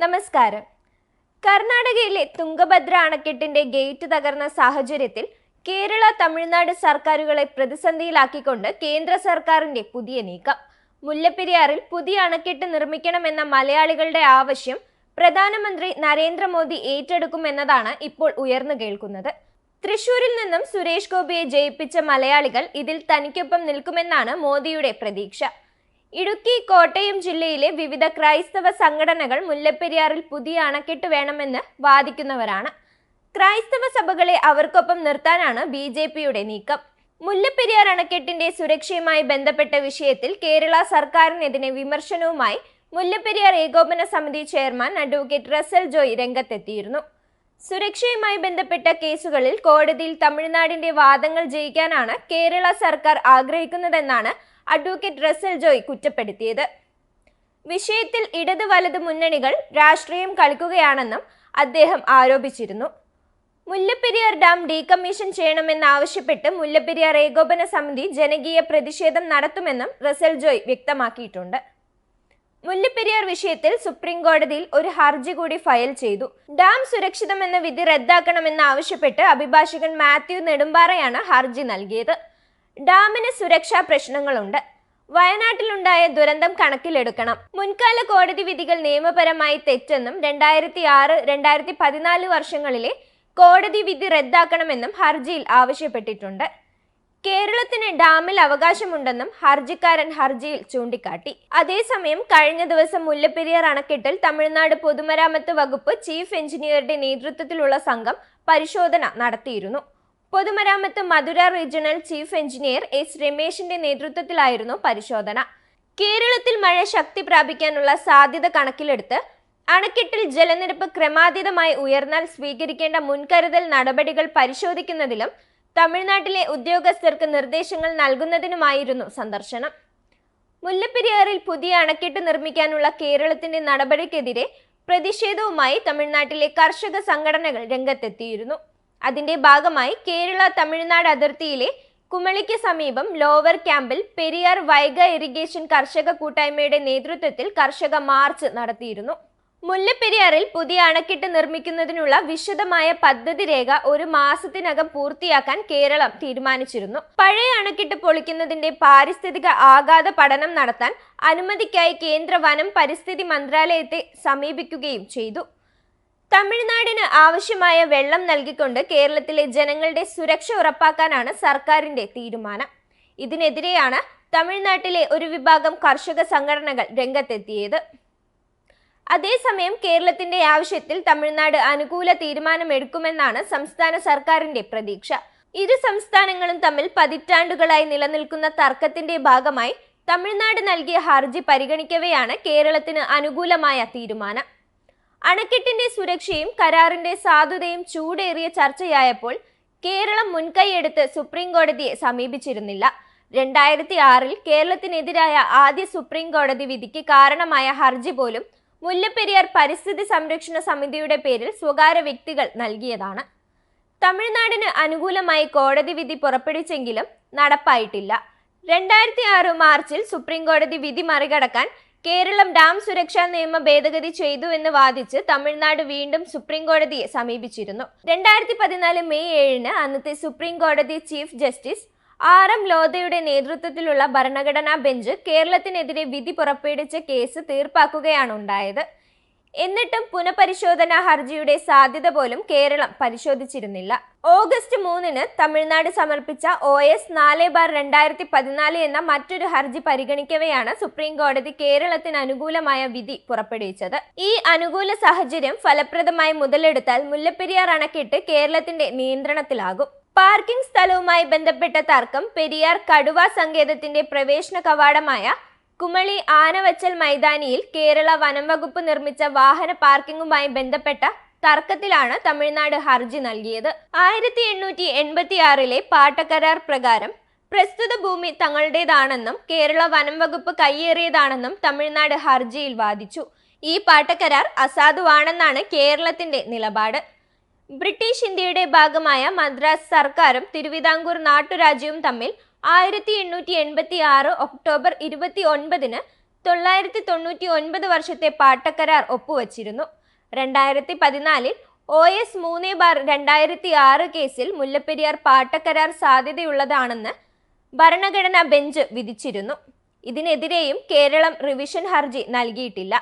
നമസ്കാരം. കർണാടകയിലെ തുംഗഭദ്ര അണക്കെട്ടിന്റെ ഗേറ്റ് തകർന്ന സാഹചര്യത്തിൽ കേരള തമിഴ്നാട് സർക്കാരുകളെ പ്രതിസന്ധിയിലാക്കിക്കൊണ്ട് കേന്ദ്ര സർക്കാരിന്റെ പുതിയ നീക്കം. മുല്ലപ്പെരിയാറിൽ പുതിയ അണക്കെട്ട് നിർമ്മിക്കണമെന്ന മലയാളികളുടെ ആവശ്യം പ്രധാനമന്ത്രി നരേന്ദ്രമോദി ഏറ്റെടുക്കുമെന്നതാണ് ഇപ്പോൾ ഉയർന്നു കേൾക്കുന്നത്. തൃശൂരിൽ നിന്നും സുരേഷ് ഗോപിയെ ജയിപ്പിച്ച മലയാളികൾ ഇതിൽ തനിക്കൊപ്പം നിൽക്കുമെന്നാണ് മോദിയുടെ പ്രതീക്ഷ. ഇടുക്കി കോട്ടയം ജില്ലയിലെ വിവിധ ക്രൈസ്തവ സംഘടനകൾ മുല്ലപ്പെരിയാറിൽ പുതിയ അണക്കെട്ട് വേണമെന്ന് വാദിക്കുന്നവരാണ്. ക്രൈസ്തവ സഭകളെ അവർക്കൊപ്പം നിർത്താനാണ് ബി ജെ പിയുടെ നീക്കം. മുല്ലപ്പെരിയാർ അണക്കെട്ടിന്റെ സുരക്ഷയുമായി ബന്ധപ്പെട്ട വിഷയത്തിൽ കേരള സർക്കാരിനെതിരെ വിമർശനവുമായി മുല്ലപ്പെരിയാർ ഏകോപന സമിതി ചെയർമാൻ അഡ്വക്കേറ്റ് റസൽ ജോയ് രംഗത്തെത്തിയിരുന്നു. സുരക്ഷയുമായി ബന്ധപ്പെട്ട കേസുകളിൽ കോടതിയിൽ തമിഴ്നാടിന്റെ വാദങ്ങൾ ജയിക്കാനാണ് കേരള സർക്കാർ ആഗ്രഹിക്കുന്നതെന്നാണ് അഡ്വക്കേറ്റ് റസൽ ജോയ് കുറ്റപ്പെടുത്തിയത്. വിഷയത്തിൽ ഇടത് വലത് മുന്നണികൾ രാഷ്ട്രീയം കളിക്കുകയാണെന്നും അദ്ദേഹം ആരോപിച്ചിരുന്നു. മുല്ലപ്പെരിയാർ ഡാം ഡീകമ്മീഷൻ ചെയ്യണമെന്നാവശ്യപ്പെട്ട് മുല്ലപ്പെരിയാർ ഏകോപന സമിതി ജനകീയ പ്രതിഷേധം നടത്തുമെന്നും റസൽ ജോയ് വ്യക്തമാക്കിയിട്ടുണ്ട്. മുല്ലപ്പെരിയാർ വിഷയത്തിൽ സുപ്രീം കോടതിയിൽ ഒരു ഹർജി കൂടി ഫയൽ ചെയ്തു. ഡാം സുരക്ഷിതമെന്ന വിധി റദ്ദാക്കണമെന്നാവശ്യപ്പെട്ട് അഭിഭാഷകൻ മാത്യു നെടുമ്പാറയാണ് ഹർജി നൽകിയത്. ഡാമിന് സുരക്ഷാ പ്രശ്നങ്ങളുണ്ട്. വയനാട്ടിലുണ്ടായ ദുരന്തം കണക്കിലെടുക്കണം. മുൻകാല കോടതി വിധികൾ നിയമപരമായി തെറ്റെന്നും രണ്ടായിരത്തി ആറ് രണ്ടായിരത്തി പതിനാല് വർഷങ്ങളിലെ കോടതി വിധി റദ്ദാക്കണമെന്നും ഹർജിയിൽ ആവശ്യപ്പെട്ടിട്ടുണ്ട്. കേരളത്തിന് ഡാമിൽ അവകാശമുണ്ടെന്നും ഹർജിക്കാരൻ ഹർജിയിൽ ചൂണ്ടിക്കാട്ടി. അതേസമയം കഴിഞ്ഞ ദിവസം മുല്ലപ്പെരിയാർ അണക്കെട്ടിൽ തമിഴ്നാട് പൊതുമരാമത്ത് വകുപ്പ് ചീഫ് എഞ്ചിനീയറുടെ നേതൃത്വത്തിലുള്ള സംഘം പരിശോധന നടത്തിയിരുന്നു. പൊതുമരാമത്ത് Madurai regional chief engineer S രമേശിന്റെ നേതൃത്വത്തിലായിരുന്നു പരിശോധന. കേരളത്തിൽ മഴ ശക്തി പ്രാപിക്കാനുള്ള സാധ്യത കണക്കിലെടുത്ത് അണക്കെട്ടിൽ ജലനിരപ്പ് ക്രമാതീതമായി ഉയർന്നാൽ സ്വീകരിക്കേണ്ട മുൻകരുതൽ നടപടികൾ പരിശോധിക്കുന്നതിലും തമിഴ്നാട്ടിലെ ഉദ്യോഗസ്ഥർക്ക് നിർദ്ദേശങ്ങൾ നൽകുന്നതിനുമായിരുന്നു സന്ദർശനം. മുല്ലപ്പെരിയാറിൽ പുതിയ അണക്കെട്ട് നിർമ്മിക്കാനുള്ള കേരളത്തിന്റെ നടപടിക്കെതിരെ പ്രതിഷേധവുമായി തമിഴ്നാട്ടിലെ കർഷക സംഘടനകൾ രംഗത്തെത്തിയിരുന്നു. അതിന്റെ ഭാഗമായി കേരള തമിഴ്നാട് അതിർത്തിയിലെ കുമളിക്ക് സമീപം ലോവർ ക്യാമ്പിൽ പെരിയാർ വൈഗ ഇറിഗേഷൻ കർഷക കൂട്ടായ്മയുടെ നേതൃത്വത്തിൽ കർഷക മാർച്ച് നടത്തിയിരുന്നു. മുല്ലപ്പെരിയാറിൽ പുതിയ അണക്കെട്ട് നിർമ്മിക്കുന്നതിനുള്ള വിശദമായ പദ്ധതി രേഖ ഒരു മാസത്തിനകം പൂർത്തിയാക്കാൻ കേരളം തീരുമാനിച്ചിരുന്നു. പഴയ അണക്കെട്ട് പൊളിക്കുന്നതിന്റെ പാരിസ്ഥിതിക ആഘാത പഠനം നടത്താൻ അനുമതിക്കായി കേന്ദ്ര വനം പരിസ്ഥിതി മന്ത്രാലയത്തെ സമീപിക്കുകയും ചെയ്തു. തമിഴ്നാടിന് ആവശ്യമായ വെള്ളം നൽകിക്കൊണ്ട് കേരളത്തിലെ ജനങ്ങളുടെ സുരക്ഷ ഉറപ്പാക്കാനാണ് സർക്കാരിന്റെ തീരുമാനം. ഇതിനെതിരെയാണ് തമിഴ്നാട്ടിലെ ഒരു വിഭാഗം കർഷക സംഘടനകൾ രംഗത്തെത്തിയത്. അതേസമയം കേരളത്തിന്റെ ആവശ്യത്തിൽ തമിഴ്നാട് അനുകൂല തീരുമാനമെടുക്കുമെന്നാണ് സംസ്ഥാന സർക്കാരിന്റെ പ്രതീക്ഷ. ഇരു സംസ്ഥാനങ്ങളും തമ്മിൽ പതിറ്റാണ്ടുകളായി നിലനിൽക്കുന്ന തർക്കത്തിന്റെ ഭാഗമായി തമിഴ്നാട് നൽകിയ ഹർജി പരിഗണിക്കവെയാണ് കേരളത്തിന് അനുകൂലമായ തീരുമാനം. അണക്കെട്ടിന്റെ സുരക്ഷയും കരാറിന്റെ സാധുതയും ചൂടേറിയ ചർച്ചയായപ്പോൾ കേരളം മുൻകൈയെടുത്ത് സുപ്രീം കോടതിയെ സമീപിച്ചിരുന്നില്ല. രണ്ടായിരത്തി ആറിൽ കേരളത്തിനെതിരായ ആദ്യ സുപ്രീം കോടതി വിധിക്ക് കാരണമായ ഹർജി പോലും മുല്ലപ്പെരിയാർ പരിസ്ഥിതി സംരക്ഷണ സമിതിയുടെ പേരിൽ സ്വകാര്യ വ്യക്തികൾ നൽകിയതാണ്. തമിഴ്നാടിന് അനുകൂലമായി കോടതി വിധി പുറപ്പെടുവിച്ചെങ്കിലും നടപ്പായിട്ടില്ല. രണ്ടായിരത്തി ആറ് മാർച്ചിൽ സുപ്രീം കോടതി വിധി മറികടക്കാൻ കേരളം ഡാം സുരക്ഷാ നിയമ ഭേദഗതി ചെയ്തു എന്ന് വാദിച്ച് തമിഴ്നാട് വീണ്ടും സുപ്രീം കോടതിയെ സമീപിച്ചിരുന്നു. രണ്ടായിരത്തി പതിനാല് മെയ് ഏഴിന് അന്നത്തെ സുപ്രീം കോടതി ചീഫ് ജസ്റ്റിസ് ആർ എം ലോധയുടെ നേതൃത്വത്തിലുള്ള ഭരണഘടനാ ബെഞ്ച് കേരളത്തിനെതിരെ വിധി പുറപ്പെടുവിച്ച കേസ് തീർപ്പാക്കുകയാണ് ഉണ്ടായത്. എന്നിട്ടും പുനഃപരിശോധനാ ഹർജിയുടെ സാധ്യത പോലും കേരളം പരിശോധിച്ചിരുന്നില്ല. ഓഗസ്റ്റ് മൂന്നിന് തമിഴ്നാട് സമർപ്പിച്ച ഒ എസ് നാല് ബാർ രണ്ടായിരത്തി പതിനാല് എന്ന മറ്റൊരു ഹർജി പരിഗണിക്കവെയാണ് സുപ്രീം കോടതി കേരളത്തിന് അനുകൂലമായ വിധി പുറപ്പെടുവിച്ചത്. ഈ അനുകൂല സാഹചര്യം ഫലപ്രദമായി മുതലെടുത്താൽ മുല്ലപ്പെരിയാർ അണക്കെട്ട് കേരളത്തിന്റെ നിയന്ത്രണത്തിലാകും. പാർക്കിംഗ് സ്ഥലവുമായി ബന്ധപ്പെട്ട തർക്കം പെരിയാർ കടുവ സങ്കേതത്തിന്റെ പ്രവേശന കവാടമായ കുമളി ആനവച്ചൽ മൈതാനിയിൽ കേരള വനം വകുപ്പ് നിർമ്മിച്ച വാഹന പാർക്കിംഗുമായി ബന്ധപ്പെട്ട തർക്കത്തിലാണ് തമിഴ്നാട് ഹർജി നൽകിയത്. ആയിരത്തി എണ്ണൂറ്റി എൺപത്തി ആറിലെ പാട്ടക്കരാർ പ്രകാരം പ്രസ്തുത ഭൂമി തങ്ങളുടേതാണെന്നും കേരള വനം വകുപ്പ് കയ്യേറിയതാണെന്നും തമിഴ്നാട് ഹർജിയിൽ വാദിച്ചു. ഈ പാട്ടക്കരാർ അസാധുവാണെന്നാണ് കേരളത്തിന്റെ നിലപാട്. ബ്രിട്ടീഷ് ഇന്ത്യയുടെ ഭാഗമായ മദ്രാസ് സർക്കാരും തിരുവിതാംകൂർ നാട്ടുരാജ്യവും തമ്മിൽ ആയിരത്തി എണ്ണൂറ്റി എൺപത്തി ആറ് ഒക്ടോബർ ഇരുപത്തി ഒൻപതിന് തൊള്ളായിരത്തി തൊണ്ണൂറ്റി ഒൻപത് വർഷത്തെ പാട്ടക്കരാർ ഒപ്പുവച്ചിരുന്നു. രണ്ടായിരത്തി പതിനാലിൽ ഒ എസ് മൂന്ന് ബാർ രണ്ടായിരത്തി ആറ് കേസിൽ മുല്ലപ്പെരിയാർ പാട്ടക്കരാർ സാധ്യതയുള്ളതാണെന്ന് ഭരണഘടനാ ബെഞ്ച് വിധിച്ചിരുന്നു. ഇതിനെതിരെയും കേരളം റിവിഷൻ ഹർജി നൽകിയിട്ടില്ല.